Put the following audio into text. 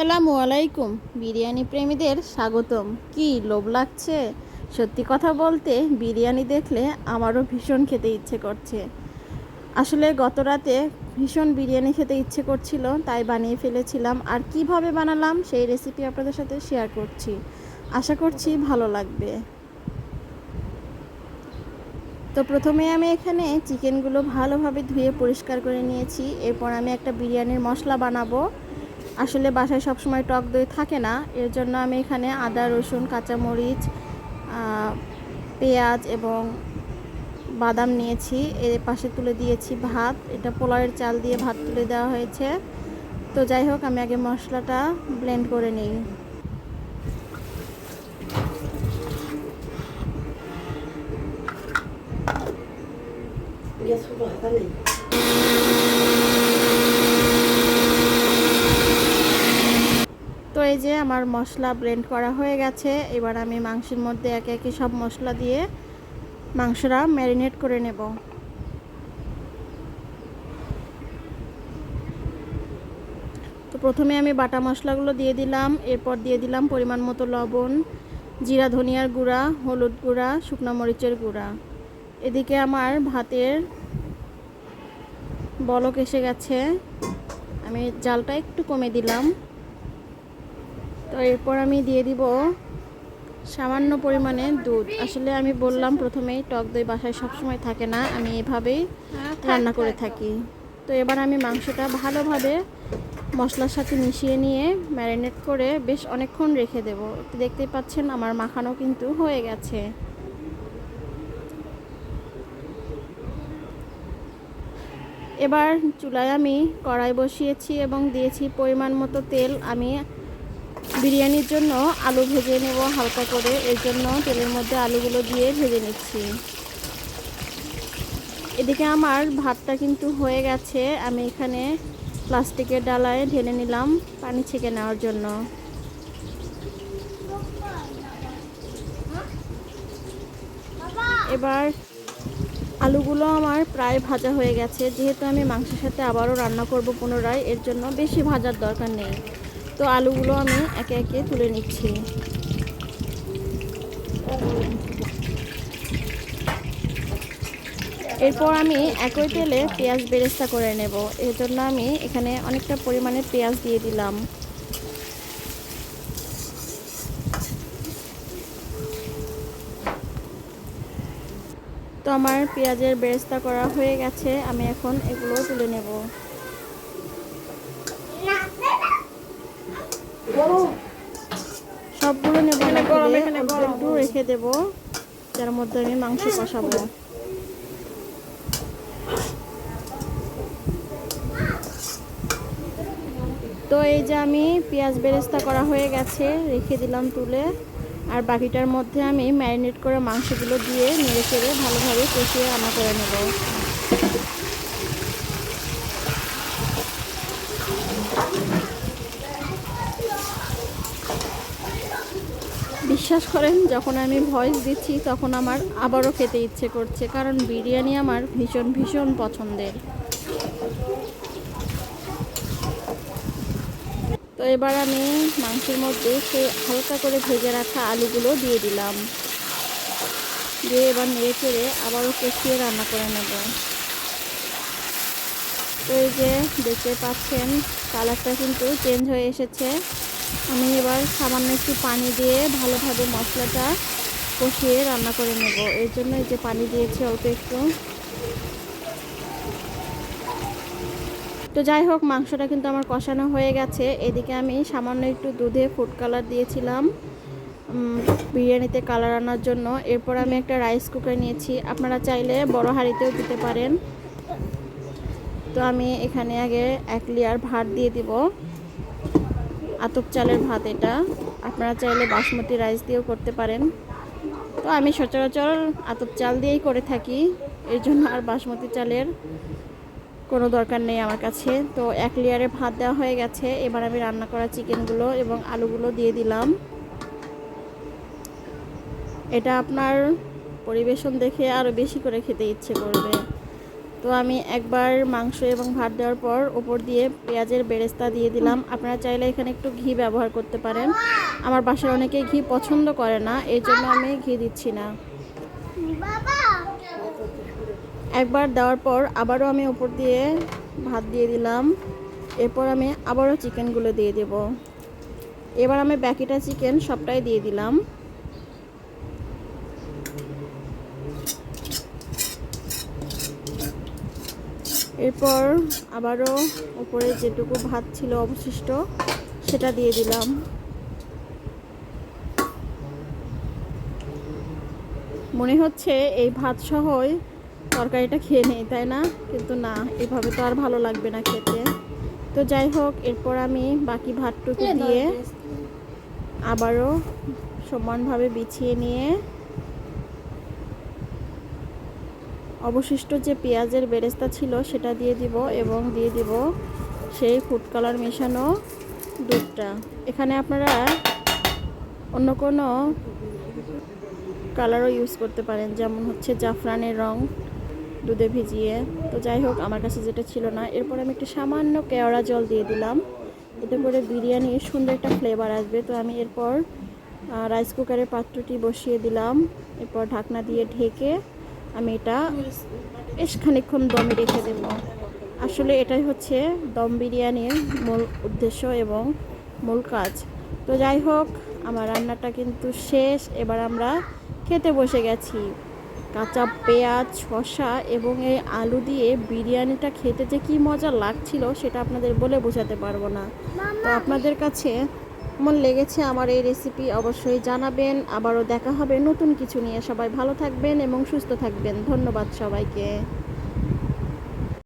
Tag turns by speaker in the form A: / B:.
A: আসসালামু আলাইকুম। বিরিয়ানি প্রেমীদের স্বাগতম। কি লোভ লাগছে? সত্যি কথা বলতে, বিরিয়ানি দেখলে আমারও ভীষণ খেতে ইচ্ছে করছে। আসলে গত রাতে ভীষণ বিরিয়ানি খেতে ইচ্ছে করছিল, তাই বানিয়ে ফেলেছিলাম। আর কীভাবে বানালাম, সেই রেসিপি আপনাদের সাথে শেয়ার করছি। আশা করছি ভালো লাগবে। তো প্রথমে আমি এখানে চিকেনগুলো ভালোভাবে ধুয়ে পরিষ্কার করে নিয়েছি। এরপর আমি একটা বিরিয়ানির মশলা বানাবো। আসলে বাসায় সবসময় টক দই থাকে না। এর জন্য আমি এখানে আদা, রসুন, কাঁচামরিচ পেঁয়াজ এবং বাদাম নিয়েছি। এর পাশে তুলে দিয়েছি ভাত। এটা পোলাওয়ের চাল দিয়ে ভাত তুলে দেওয়া হয়েছে। তো যাই হোক, আমি আগে মশলাটা ব্লেন্ড করে নিই।
B: গ্যাস নেই।
A: এই যে আমার মশলা ব্লেন্ড করা হয়ে গেছে। এবার আমি মাংসের মধ্যে একে একে সব মশলা দিয়ে মাংসটা ম্যারিনেট করে নেব। তো প্রথমে আমি বাটা মশলাগুলো দিয়ে দিলাম, এরপর দিয়ে দিলাম পরিমাণ মতো লবণ, জিরা, ধনিয়ার গুঁড়া, হলুদ গুঁড়া, শুকনো মরিচের গুঁড়া। এদিকে আমার ভাতের বলক এসে গেছে। আমি জালটা একটু কমে দিলাম। তো এরপর আমি দিয়ে দিব সামান্য পরিমাণে দুধ। আসলে আমি বললাম প্রথমেই টক দই বাসায় সবসময় থাকে না আমি এভাবেই রান্না করে থাকি। তো এবার আমি মাংসটা ভালোভাবে মশলার সাথে মিশিয়ে নিয়ে ম্যারিনেট করে বেশ অনেকক্ষণ রেখে দেব। দেখতেই পাচ্ছেন আমার মাখানো কিন্তু হয়ে গেছে। এবার চুলায় আমি কড়াই বসিয়েছি এবং দিয়েছি পরিমাণ মতো তেল। আমি বিরিয়ানির জন্য আলু ভেজে নেব হালকা করে। এর জন্য তেলের মধ্যে আলুগুলো দিয়ে ভেজে নিচ্ছি। এদিকে আমার ভাতটা কিন্তু হয়ে গেছে। আমি এখানে প্লাস্টিকের ডালায় ঢেলে নিলাম পানি ছেঁকে নেওয়ার জন্য। এবার আলুগুলো আমার প্রায় ভাজা হয়ে গেছে। যেহেতু আমি মাংসের সাথে আবারও রান্না করব পুনরায়, এর জন্য বেশি ভাজার দরকার নেই। তো আলুগুলো আমি একে একে তুলে নিচ্ছি। এরপর আমি একই তেলে পেঁয়াজ বেরেস্তা করে নেব। এর জন্য আমি এখানে অনেকটা পরিমাণে পেঁয়াজ দিয়ে দিলাম। তো আমার পেঁয়াজের বেরেস্তা করা হয়ে গেছে। আমি এখন এগুলো তুলে নেব। সবগুলো নেব একটু রেখে দেব যার মধ্যে আমি মাংস কষাবো। তো এই যে আমি পেঁয়াজ বেরেস্তা করা হয়ে গেছে রেখে দিলাম তুলে। আর বাকিটার মধ্যে আমি ম্যারিনেট করে মাংসগুলো দিয়ে নেড়ে চেড়ে ভালোভাবে কষিয়ে রান্না করে নেব। বিশ্বাস করেন, যখন আমি ভয়েস দিচ্ছি তখন আমার আবারও খেতে ইচ্ছে করছে, কারণ বিরিয়ানি আমার ভীষণ ভীষণ পছন্দের। তো এবার আমি মাংসের মধ্যে সে হালকা করে ভেজে রাখা আলুগুলো দিয়ে দিলাম। দিয়ে এবার নেড়ে চেড়ে আবারও কষিয়ে রান্না করে নেব। তো এই যে দেখতে পাচ্ছেন, কালারটা কিন্তু চেঞ্জ হয়ে এসেছে। আমি এবার সামান্য একটু পানি দিয়ে ভালোভাবে মশলাটা কষিয়ে রান্না করে নেব। এর জন্য এই যে পানি দিয়েছি অল্প একটু। তো যাই হোক, মাংসটা কিন্তু আমার কষানো হয়ে গেছে। এদিকে আমি সামান্য একটু দুধে ফুড কালার দিয়েছিলাম বিরিয়ানিতে কালার আনার জন্য। এরপর আমি একটা রাইস কুকার নিয়েছি। আপনারা চাইলে বড় হাঁড়িতেও দিতে পারেন। তো আমি এখানে আগে এক লেয়ার ভাত দিয়ে দিব। আতপ চালের ভাত এটা। আপনারা চাইলে বাসমতি রাইস দিয়েও করতে পারেন। তো আমি সচরাচর আতপ চাল দিয়েই করে থাকি। এর জন্য আর বাসমতি চালের কোনো দরকার নেই আমার কাছে। তো এক লেয়ারে ভাত দেওয়া হয়ে গেছে। এবার আমি রান্না করা চিকেনগুলো এবং আলুগুলো দিয়ে দিলাম। এটা আপনার পরিবেশন দেখে আরও বেশি করে খেতে ইচ্ছে করবে। তো আমি একবার মাংস এবং ভাত দেওয়ার পর ওপর দিয়ে পেঁয়াজের বেরেস্তা দিয়ে দিলাম। আপনারা চাইলে এখানে একটু ঘি ব্যবহার করতে পারেন। আমার বাসার অনেকেই ঘি পছন্দ করে না এই জন্য আমি ঘি দিচ্ছি না। একবার দেওয়ার পর আবারও আমি উপর দিয়ে ভাত দিয়ে দিলাম। এরপর আমি আবারও চিকেনগুলো দিয়ে দেব। এবার আমি বাকিটা চিকেন সবটাই দিয়ে দিলাম। এরপর আবারও উপরে যেটুকু ভাত ছিল অবশিষ্ট সেটা দিয়ে দিলাম। মনে হচ্ছে এই ভাত সহই তরকারিটা খেয়ে নেই তাই না? কিন্তু না এভাবে তো আর ভালো লাগবে না খেতে। তো যাই হোক এরপর আমি বাকি ভাতটুকু দিয়ে আবারও সমানভাবে বিছিয়ে নিয়ে অবশিষ্ট যে পেঁয়াজের বেরেস্তা ছিল সেটা দিয়ে দিব এবং দিয়ে দিব সেই ফুড কালার মেশানো দুধটা। এখানে আপনারা অন্য কোনো কালারও ইউজ করতে পারেন, যেমন হচ্ছে জাফরানের রং দুধে ভিজিয়ে। তো যাই হোক, আমার কাছে যেটা ছিল না। এরপর আমি একটু সামান্য কেওড়া জল দিয়ে দিলাম। এতে করে বিরিয়ানির সুন্দর একটা ফ্লেভার আসবে। তো আমি এরপর রাইস কুকারের পাত্রটি বসিয়ে দিলাম। এরপর ঢাকনা দিয়ে ঢেকে আমি এটা বেশ খানিকক্ষণ দমে রেখে দেব। আসলে এটাই হচ্ছে দম বিরিয়ানির মূল উদ্দেশ্য এবং মূল কাজ। তো যাই হোক, আমার রান্নাটা কিন্তু শেষ। এবার আমরা খেতে বসে গেছি। কাঁচা পেঁয়াজ, শসা এবং এই আলু দিয়ে বিরিয়ানিটা খেতে যে কী মজা লাগছিল, সেটা আপনাদের বলে বোঝাতে পারব না। তো আপনাদের কাছে কেমন লেগেছে আমার এই রেসিপি অবশ্যই জানাবেন। আবারও দেখা হবে নতুন কিছু নিয়ে। সবাই ভালো থাকবেন এবং সুস্থ থাকবেন। ধন্যবাদ সবাইকে।